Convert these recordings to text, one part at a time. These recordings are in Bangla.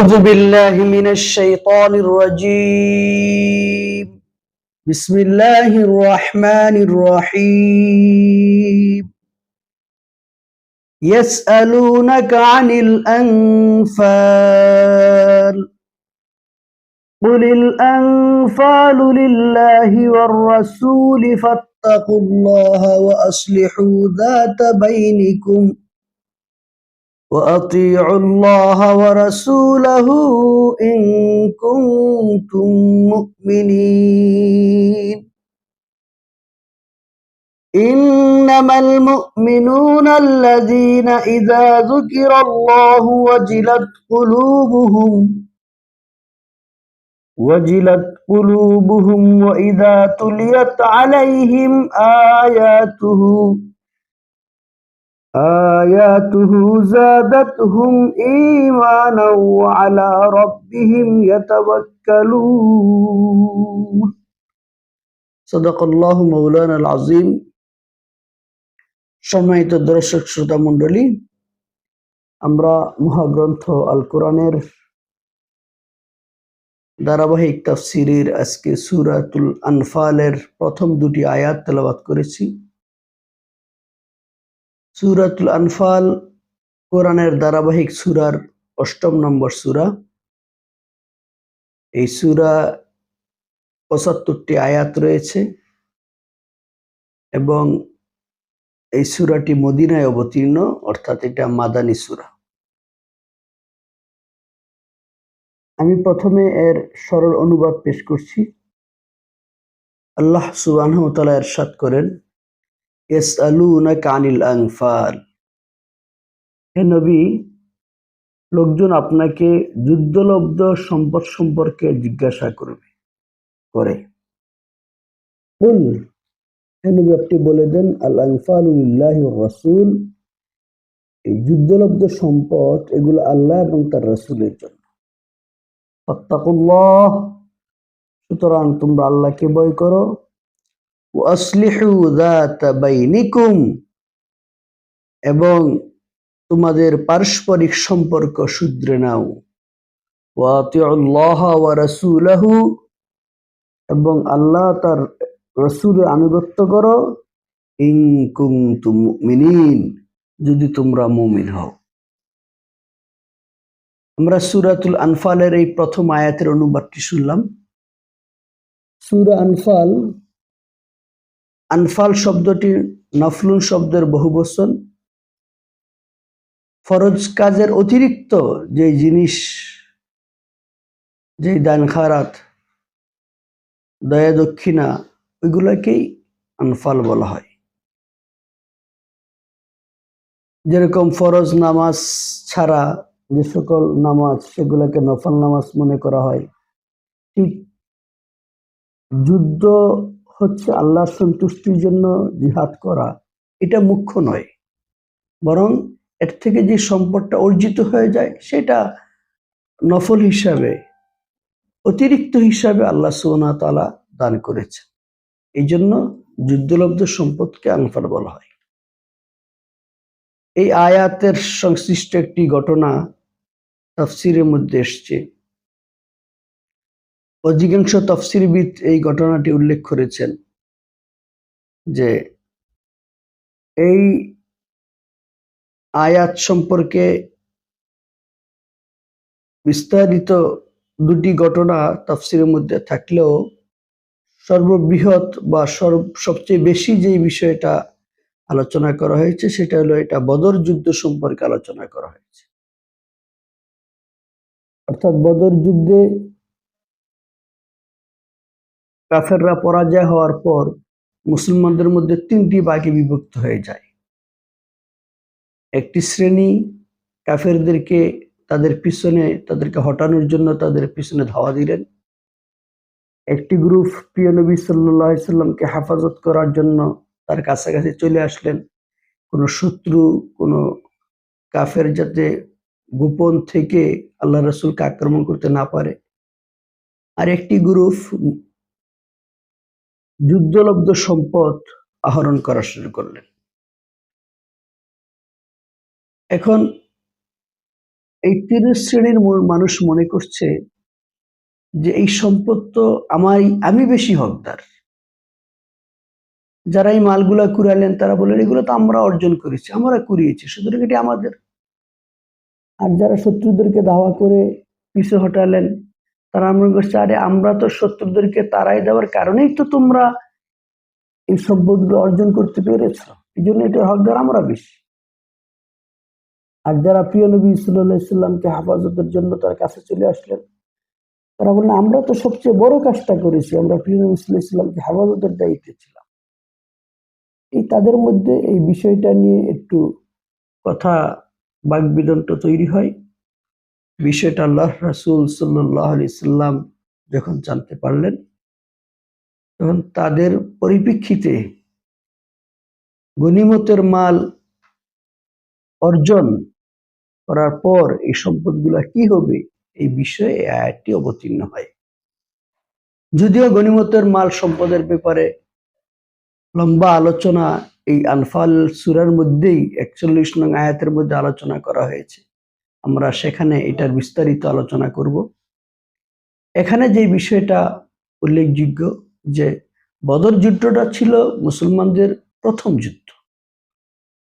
أعوذ بالله من الشيطان الرجيم. بسم الله الرحمن الرحيم. يسألونك عن الأنفال. قل الأنفال لله والرسول فاتقوا الله وأصلحوا ذات بينكم. وأطيعوا الله ورسوله إن كنتم مؤمنين. إنما المؤمنون الذين إذا ذكر الله وجلت قلوبهم وجلت قلوبهم وإذا تليت عليهم آياته آياته زادتهم إيمانا وعلى ربهم يتوكلون صدق الله مولانا العظيم সম্মানিত দর্শক শ্রোতা মণ্ডলী আমরা মহাগ্রন্থ আল কোরআনের ধারাবাহিক তাফসিরের আজকে সুরাতুল আনফালের প্রথম দুটি আয়াত তেলাবাত করেছি সুরাতুল আনফাল, কোরআনের ধারাবাহিক সুরার অষ্টম নম্বর সুরা। এই সুরা পঁচাত্তরটি আয়াত রয়েছে এবং এই সুরাটি মদিনায় অবতীর্ণ, অর্থাৎ এটা মাদানী সুরা। আমি প্রথমে এর সরল অনুবাদ পেশ করছি। আল্লাহ সুবাহ এরশাদ করেন ইয়াসআলুনাকা আনিল আনফাল। হে নবী, লোকজন আপনাকে যুদ্ধলব্ধ সম্পদ সম্পর্কে জিজ্ঞাসা করবে, করে। কুল, হে নবী, আপনি বলে দেন, আল আনফালুলিল্লাহ রাসূল। এই যুদ্ধলব্ধ সম্পদ, এগুলো আল্লাহ এবং তার রাসূলের জন্য। ফাত্তাকুল্লাহ, সুতরাং তোমরা আল্লাহকে ভয় করো। এবং তোমাদের পারস্পরিক সম্পর্ক শুধরে নাও। এবং আল্লাহ তার রসুলের আনুগত্য করো। ইন কুনতুম মুমিনিন, যদি তোমরা মুমিন হও। আমরা সুরাতুল আনফালের এই প্রথম আয়াতের অনুবাদটি শুনলাম। সুরা আনফাল আনফাল শব্দটি নফলুন শব্দের বহুবচন। ফরজ কাজের অতিরিক্ত যে জিনিস, যে দান খারাত দয়া দক্ষিণা, ওইগুলোকেই আনফাল বলা হয়। যেরকম ফরজ নামাজ ছাড়া যে সকল নামাজ, সেগুলোকে নফল নামাজ মনে করা হয়, ঠিক যুদ্ধ হচ্ছে আল্লাহর সন্তুষ্টির জন্য জিহাদ করা। এটা মুখ্য নয়। বরং এর থেকে যে সম্পদটা অর্জিত হয়ে যায়, সেটা নফল হিসাবে, অতিরিক্ত হিসাবে আল্লাহ সোনা তালা দান করেছে এই জন্য যুদ্ধলব্ধ সম্পদকে আনফার বলা হয়। এই আয়াতের সংশ্লিষ্ট একটি ঘটনা তফসিরের মধ্যে এসছে। অধিকাংশ তফসিলবিদ এই ঘটনাটি উল্লেখ করেছেন যে এই আয়াত সম্পর্কে বিস্তারিত দুটি ঘটনা তফসিরের মধ্যে থাকলেও সর্ববৃহৎ বা সর্ব, সবচেয়ে বেশি যে বিষয়টা আলোচনা করা হয়েছে সেটা হলো এটা বদর যুদ্ধ সম্পর্কে আলোচনা করা হয়েছে। অর্থাৎ বদর যুদ্ধে কাফেররা পরাজয় হওয়ার পর মুসলমানদের মধ্যে তিনটি ভাগে বিভক্ত হয়ে যায়। একটি শ্রেণি কাফেরদেরকে তাদের পিছনে, তাদেরকে হটানোর জন্য তাদের পিছনে ধাওয়া দিলেন। একটি গ্রুপ প্রিয় নবী সাল্লাহ সাল্লামকে হেফাজত করার জন্য তার কাছাকাছি চলে আসলেন। কোনো শত্রু, কোনো কাফের যাতে গোপন থেকে আল্লাহ রসুলকে আক্রমণ করতে না পারে। আর একটি গ্রুপ যুদ্ধলব্ধ সম্পদ আহরণ করা শুরু করলেন। এখন এই তিন শ্রেণির মানুষ মনে করছে যে এই সম্পদ তো আমারই আমি বেশি হকদার। যারা এই মালগুলা কুড়ালেন, তারা বললেন, এগুলো তো আমরা অর্জন করেছি, আমরা কুড়িয়েছি, সুতরাং এটি আমাদের। আর যারা শত্রুদেরকে দাওয়া করে পিছু হটালেন তারা মনে করছে, আরে, আমরা তো শত্রুদেরকে তারাই দেওয়ার কারণেই তো তোমরা এই সম্পদগুলো অর্জন করতে পেরেছ। এই জন্য এটার হকদার আমরা বেশি। আর যারা প্রিয় নবী ইসলামকে হেফাজতের জন্য তার কাছে চলে আসলেন, তারা বললেন, আমরা তো সবচেয়ে বড় কাজটা করেছি, আমরা প্রিয় নবী ইসলামকে হেফাজতের দায়িত্বে ছিলাম। এই তাদের মধ্যে এই বিষয়টা নিয়ে একটু কথা বাগবিদন্ত তৈরি হয়। বিষয়টা আল্লাহ রাসুল সাল্লাহ আলি সাল্লাম যখন জানতে পারলেন, তখন তাদের পরিপ্রেক্ষিতে গনিমতের মাল অর্জন করার পর এই সম্পদগুলা কি হবে? এই বিষয়ে আয়াতটি অবতীর্ণ হয়। যদিও গনিমতের মাল সম্পদের ব্যাপারে লম্বা আলোচনা, এই আনফাল সুরার মধ্যেই একচল্লিশ নং আয়াতের মধ্যে আলোচনা করা হয়েছে। আমরা সেখানে এটার বিস্তারিত আলোচনা করব। এখানে যে বিষয়টা উল্লেখযোগ্য যে বদর যুদ্ধটা ছিল মুসলমানদের প্রথম যুদ্ধ।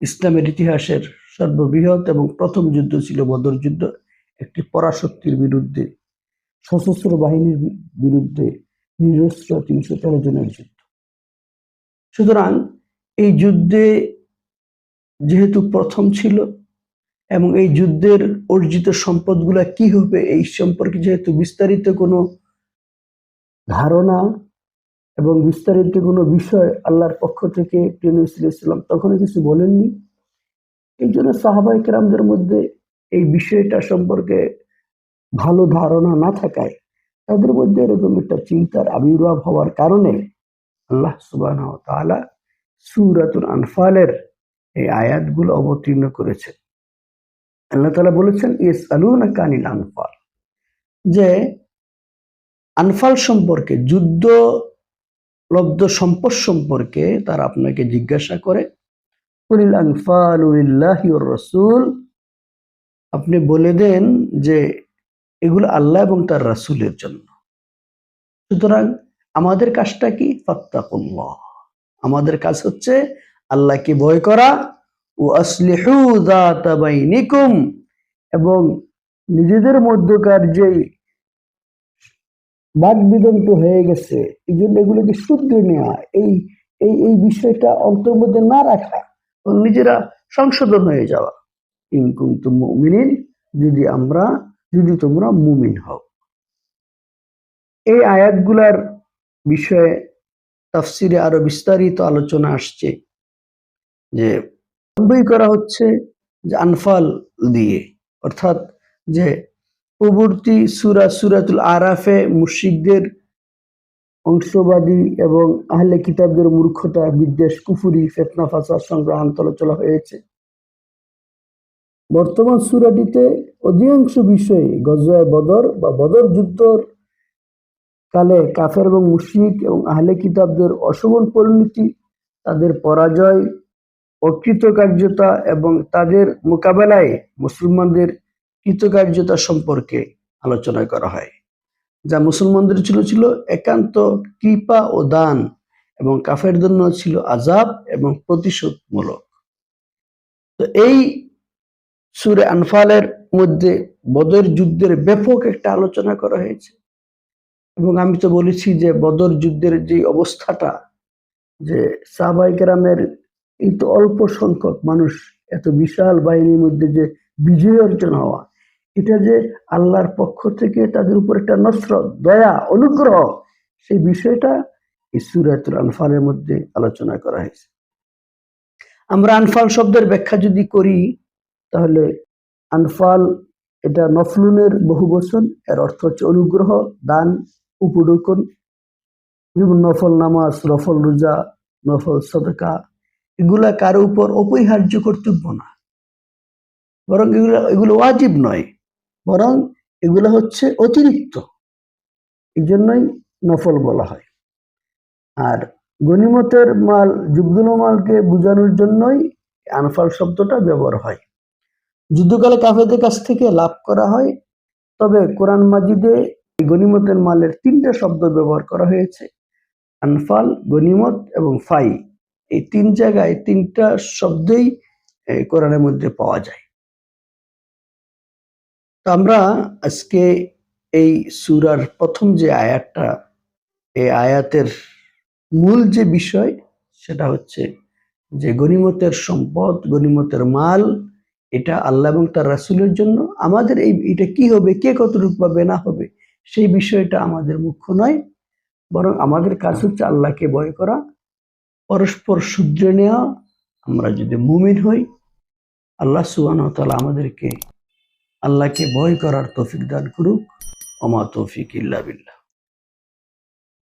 ইসলামের ইতিহাসের সর্ববৃহৎ এবং প্রথম যুদ্ধ ছিল বদর যুদ্ধ। একটি পরাশক্তির বিরুদ্ধে, সশস্ত্র বাহিনীর বিরুদ্ধে নিরস্ত্র তিনশো তেরো জনের যুদ্ধ। সুতরাং এই যুদ্ধে যেহেতু প্রথম ছিল এবং এই যুদ্ধের অর্জিত সম্পদগুলা কি হবে এই সম্পর্কে যেহেতু বিস্তারিত কোনো ধারণা এবং বিস্তারিত কোনো বিষয় আল্লাহর পক্ষ থেকে প্রিয় তখনও কিছু বলেননি। এই জন্য সাহাবাই কেরামদের মধ্যে এই বিষয়টা সম্পর্কে ভালো ধারণা না থাকায় তাদের মধ্যে এরকম একটা চিন্তার আবির্ভাব হওয়ার কারণে আল্লাহ সুবাহ সূরাতুল আনফালের এই আয়াতগুলো অবতীর্ণ করেছেন। আল্লাহ তালা বলেছেন ইস আলুনা কানিল আনফাল। যে আনফাল সম্পর্কে, যুদ্ধ লব্ধ সম্পদ সম্পর্কে তারা আপনাকে জিজ্ঞাসা করে, কুলিল আনফাল লিল্লাহি ওয়ার রাসূল? আপনি বলে দেন যে, এগুলো আল্লাহ এবং তার রাসূলের জন্য। সুতরাং আমাদের কাজটা কি? ফাত্তাকুল্লাহ। আমাদের কাজ হচ্ছে আল্লাহকে ভয় করা এবং নিজেদের মধ্যকার হয়ে গেছে, এই জন্য এগুলোকে শুদ্ধ নেওয়া, এই এই এই বিষয়টা না রাখা নিজেরা সংশোধন হয়ে যাওয়া। ইনকুম মুমিনিন, যদি আমরা, যদি তোমরা মুমিন হও। এই আয়াতগুলার বিষয়ে তাফসিরে আরও বিস্তারিত আলোচনা আসছে যে বই করা হচ্ছে যে আনফাল দিয়ে। অর্থাৎ যে পূর্ববর্তী সুরা, সুরাতুল আরাফে মুশিকদের অংশবাদী এবং আহলে কিতাবদের মূর্খতা, বিদ্বেষ, কুফুরি, ফেতনা, ফাসাদ সংগ্রহ আলোচনা হয়েছে। বর্তমান সুরাটিতে অধিকাংশ বিষয়ে গজওয়ায় বদর বা বদর যুদ্ধর কালে কাফের এবং মুশরিক এবং আহলে কিতাবদের অশোভন পরিণতি, তাদের পরাজয় অকৃতকার্যতা এবং তাদের মোকাবেলায় মুসলমানদের কৃতকার্যতা সম্পর্কে আলোচনা করা হয়, যা মুসলমানদের ছিল ছিল একান্ত কৃপা ও দান এবং কাফের জন্য ছিল আজাব এবং প্রতিশোধমূলক। তো এই সুরে আনফালের মধ্যে বদর যুদ্ধের ব্যাপক একটা আলোচনা করা হয়েছে এবং আমি তো বলেছি যে বদর যুদ্ধের যে অবস্থাটা, যে সাহাবাই কেরামের এই তো অল্প সংখ্যক মানুষ এত বিশাল বাহিনীর মধ্যে যে বিজয় অর্জন হওয়া, এটা যে আল্লাহর পক্ষ থেকে তাদের উপর একটা নসরত দয়া, অনুগ্রহ, সেই বিষয়টা এই সুরাতুল আনফালের মধ্যে আলোচনা করা হয়েছে। আমরা আনফাল শব্দের ব্যাখ্যা যদি করি, তাহলে আনফাল এটা নফলুনের বহু বচন, এর অর্থ হচ্ছে অনুগ্রহ, দান উপডুকন যেমন নফল নামাজ, নফল রোজা, নফল সদকা এগুলা কারও উপর অপরিহার্য কর্তব্য না। বরং এগুলো এগুলো ওয়াজিব নয়। বরং এগুলো হচ্ছে অতিরিক্ত। এই জন্যই নফল বলা হয়। আর গনিমতের মাল যুগ্ন মালকে বোঝানোর জন্যই আনফাল শব্দটা ব্যবহার হয়। যুদ্ধকালে কাফেদের কাছ থেকে লাভ করা হয়। তবে কোরআন মাজিদে এই গনিমতের মালের তিনটা শব্দ ব্যবহার করা হয়েছে। আনফাল গনিমত এবং ফাই। এই তিন জায়গায় তিনটা শব্দই কোরআনের মধ্যে পাওয়া যায়। তো আমরা আজকে এই সুরার প্রথম যে আয়াতটা, এই আয়াতের মূল যে বিষয়, সেটা হচ্ছে যে গনিমতের সম্পদ, গনিমতের মাল, এটা আল্লাহ এবং তার রাসুলের জন্য। আমাদের এই, এটা কি হবে, কে কতটুকু পাবে, না হবে, সেই বিষয়টা আমাদের মুখ্য নয়। বরং আমাদের কাজ হচ্ছে আল্লাহকে ভয় করা পরস্পর শুদ্রে নেওয়া, আমরা যদি মুমিন হই, আল্লাহ সুবান তালা আমাদেরকে আল্লাহকে ভয় করার তৌফিক দান করুক অমা তৌফিক ইল্লা বিল্লাহ।